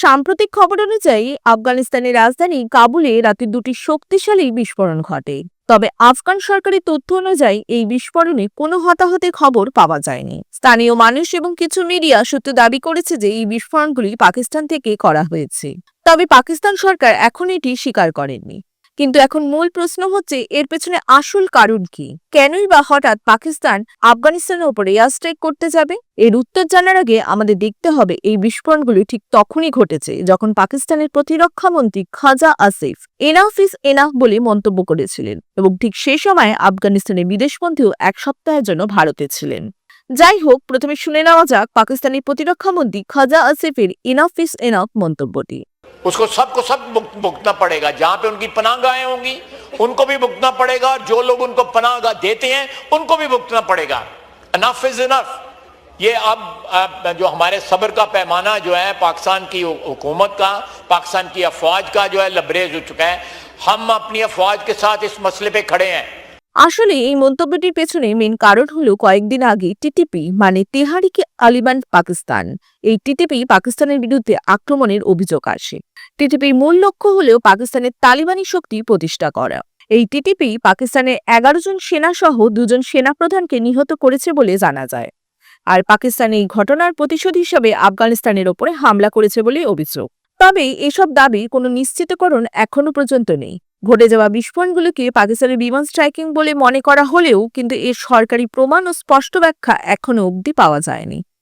সাম্প্রতিক খবর অনুযায়ী, আফগানিস্তানের রাজধানী কাবুলে রাতে দুটি শক্তিশালী বিস্ফোরণ ঘটে। তবে আফগান সরকারি তথ্য অনুযায়ী, এই বিস্ফোরণে কোনো হতাহতের খবর পাওয়া যায়নি। স্থানীয় মানুষ এবং কিছু মিডিয়া সূত্রে দাবি করেছে যে, এই বিস্ফোরণগুলি পাকিস্তান থেকে করা হয়েছে। তবে পাকিস্তান সরকার এখন এটি স্বীকার করেননি। কিন্তু এখন মূল প্রশ্ন হচ্ছে, এর পেছনে আসল কারণ কি? কেনই বা হঠাৎ পাকিস্তান আফগানিস্তানের উপর এয়ার স্ট্রাইক করতে যাবে? এর উত্তর জানার আগে আমাদের দেখতে হবে, এই বিস্ফোরণগুলি ঠিক তখনই ঘটেছে যখন পাকিস্তানের প্রতিরক্ষা মন্ত্রী Khawaja Asif enough is enough বলে মন্তব্য করেছিলেন এবং ঠিক সে সময় আফগানিস্তানের বিদেশমন্ত্রীও এক সপ্তাহের জন্য ভারতে ছিলেন। যাই হোক, প্রথমে শুনে নেওয়া যাক পাকিস্তানি প্রতিরক্ষা মন্ত্রী খাজা আসিফের এনাফ ইস এনাফ মন্তব্যটি। اس کو سب کو سب بھگتنا پڑے گا۔ جہاں پہ ان کی پناہ گاہیں ہوں گی، ان کو بھی بھگتنا پڑے گا۔ جو لوگ ان کو پناہ گاہ دیتے ہیں، ان کو بھی بھگتنا پڑے گا۔ انف از انف یہ اب جو ہمارے صبر کا پیمانہ جو ہے، پاکستان کی حکومت کا، پاکستان کی افواج کا جو ہے، لبریز ہو چکا ہے۔ ہم اپنی افواج کے ساتھ اس مسئلے پہ کھڑے ہیں۔ আসলে এই মন্তব্যটির পেছনে মেন কারণ হলো কয়েকদিন আগে টিটিপি মানে তেহারিকে আলিবান পাকিস্তান। এই টিটিপি পাকিস্তানের বিরুদ্ধে আক্রমণের অভিযোগ আসে। টিটিপির মূল লক্ষ্য হলেও পাকিস্তানের তালিবানি শক্তি প্রতিষ্ঠা করা। এই টিটিপি পাকিস্তানের এগারো জন সেনা সহ দুজন সেনাপ্রধানকে নিহত করেছে বলে জানা যায়। আর পাকিস্তান এই ঘটনার প্রতিশোধ হিসেবে আফগানিস্তানের ওপরে হামলা করেছে বলে অভিযোগ। তবে এসব দাবি কোনো নিশ্চিতকরণ এখনও পর্যন্ত নেই। ঘটে যাওয়া বিস্ফোরণগুলোকে পাকিস্তানের বিমান স্ট্রাইকিং বলে মনে করা হলেও কিন্তু এর সরকারি প্রমাণ ও স্পষ্ট ব্যাখ্যা এখনও অবধি পাওয়া যায়নি।